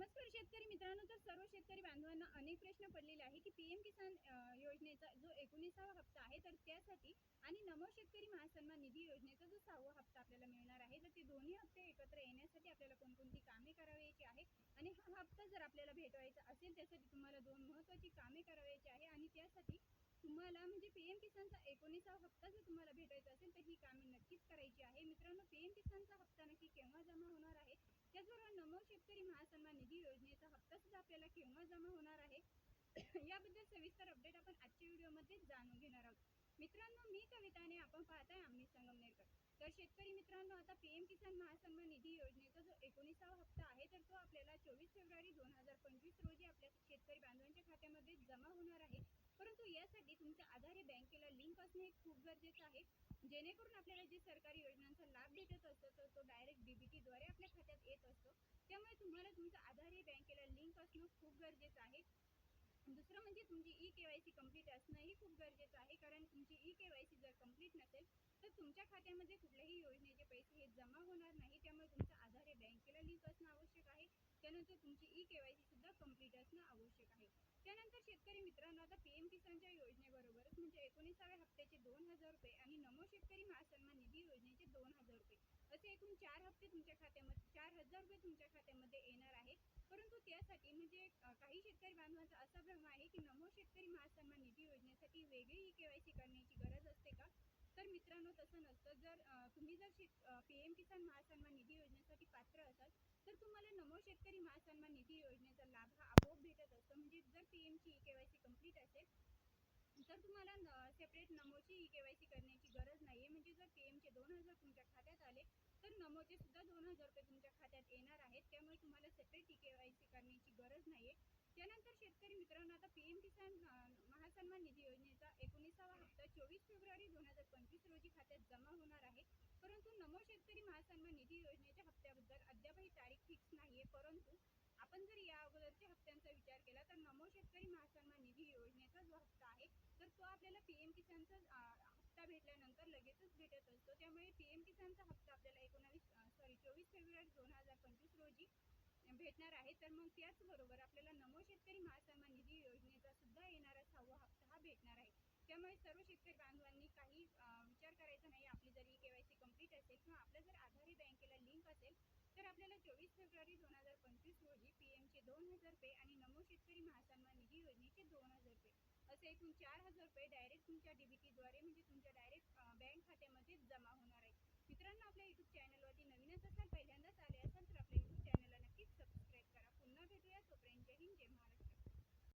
नमस्कार शेतकरी मित्रांनो तर सर्व शेतकरी बांधवांना अनेक प्रश्न पडलेले आहे की पीएम किसान योजनेचा जो एकोणीसावा हप्ता आहे तर त्यासाठी आणि नमो शेतकरी महासन्मान निधी योजनेचा जो सहावा हप्ता आपल्याला मिळणार आहे तर ते दोन्ही हप्ते एकत्र येण्यासाठी आपल्याला कोणकोणती कामे करावयाची आहे आणि हा हप्ता जर आपल्याला भेटवायचा असेल त्यासाठी तुम्हाला दोन महत्त्वाची कामे करावयाची आहे आणि त्यासाठी तुम्हाला म्हणजे पीएम किसानचा एकोणीस हप्ता जर तुम्हाला भेटायचा असेल तर ही कामे नक्कीच करायची आहे मित्रांनो पीएम किसानचा हप्ता नक्की केव्हा जमा होणार आहे त्याचबरोबर नमो शेतकरी महासन्मान निधी योजनेचा हप्ता सुद्धा आपल्याला केव्हा जमा होणार आहे? याबद्दल सविस्तर अपडेट आपण आजच्या व्हिडिओमध्ये जाणून घेणार आहोत. मित्रांनो मी कविताने आपण पाहताय आम्ही संगमनेरकर. तर शेतकरी मित्रांनो आता पीएम किसान महासन्मान निधी योजनेचा जो एकोणीसावा हप्ता आहे तर तो आपल्याला चोवीस फेब्रुवारी दोन हजार पंचवीस रोजी आपल्या शेतकरी बांधवांच्या खात्यामध्ये जमा होणार आहे. परंतु यासाठी तुमच्या आधार हे बँकेला लिंक असणे हे खूप गरजेचं आहे. जेणेकरून आपल्याला जे सरकारी योजनांचा लाभ भेटत असतो तर तो डायरेक्ट डीबीटीद्वारे आपल्या खात्यात येत असतो त्यामुळे तुम्हाला तुमचं आधार हे बँकेला लिंक असणं खूप गरजेचं आहे. दुसरं म्हणजे तुमची E K Y C complete असणंही खूप गरजेचं आहे. कारण तुमची ई के वाय सी जर कंप्लीट नसेल तर तुमच्या खात्यामध्ये कुठल्याही योजनेचे पैसे हे जमा होणार नाही. त्यामुळे तुमचं आधार हे बँकेला लिंक असणं आवश्यक आहे. त्यानंतर तुमची ई के वाय सी सुद्धा कंप्लीट असणं आवश्यक आहे. त्यानंतर शेतकरी मित्रांनो आता पी एम किसानच्या योजनेबरोबरच म्हणजे एकोणीसाव्या हप्त्याचे दोन हजार रुपये आणि नमो शेतकरी महासन्मान निधी योजनेचे दोन हजार रुपये. असे एकूण चार हप्ते तुमच्या खात्यामध्ये चार हजार रुपये तुमच्या खात्यामध्ये येणार आहे परंतु त्यासाठी म्हणजे अ, काही शेतकरी बांधवांचा असा भ्रम आहे की नमो शेतकरी महासन्मान निधी योजनेसाठी वेगळी ई करण्याची गरज असते का? तर मित्रांनो तसं नसतं. जर तुम्ही जर शेत पी एम किसान महासन्मान निधी योजनेसाठी पात्र असाल तर तुम्हाला नमो शेतकरी महासन्मान निधी योजनेचा लाभ हा आपोआप भेटत असतो. म्हणजे जर P एमची E K Y C complete असेल तर तुम्हाला सेपरेट नमोची ई के वाय सी करण्याची गरज नाही आहे म्हणजे जर पी एमचे दोन हजार तुमच्या खात्यात आले तर नमोचे सुद्धा दोन हजार रुपये तुमच्या खात्यात येणार आहेत. त्यामुळे तुम्हाला separate E K Y C करण्याची गरज नाही आहे त्यानंतर शेतकरी मित्रांनो आता पी एम किसान अ, महासन्मान निधी योजनेचा एकोणीसावा हप्ता चोवीस फेब्रुवारी दोन हजार पंचवीस रोजी खात्यात जमा होणार आहे परंतु नमो शेतकरी महासन्मान निधी योजनेच्या हप्त्याबद्दल अद्यापही तारीख फिक्स नाही आहे परंतु आपण जर या अगोदरच्या हप्त्यांचा विचार केला तर नमो शेतकरी महासन्मान निधी योजनेचा जो हप्ता आहे तर तो आपल्याला पी एम किसानचा हप्ता भेटल्यानंतर लगेचच भेटत असतो. त्यामुळे पी एम किसानचा हप्ता आपल्याला एकोणावीस सॉरी चोवीस फेब्रुवारी दोन हजार पंचवीस रोजी भेटणार आहे. तर मग त्याचबरोबर आपल्याला नमो शेतकरी महासन्मान निधी योजनेचा सुद्धा येणारा सहावा हप्ता हा भेटणार आहे. त्यामुळे सर्व शेतकरी बांधवांनी काही अ, विचार करायचा नाही आपली जर E K Y C complete असेल किंवा आपलं जर आधारी बँकेला लिंक असेल तर आपल्याला चोवीस फेब्रुवारी दोन हजार पंचवीस रोजी पी एमचे दोन हजार रुपये आणि नमो शेतकरी महासन्मान निधी योजनेचे दोन हजार रुपये. असे एकूण चार हजार रुपये डायरेक्ट तुमच्या डीबीटीद्वारे म्हणजे तुमच्या डायरेक्ट बँक खात्यामध्ये जमा होणार आहे मित्रांनो आपल्या यूट्यूब चॅनलवरती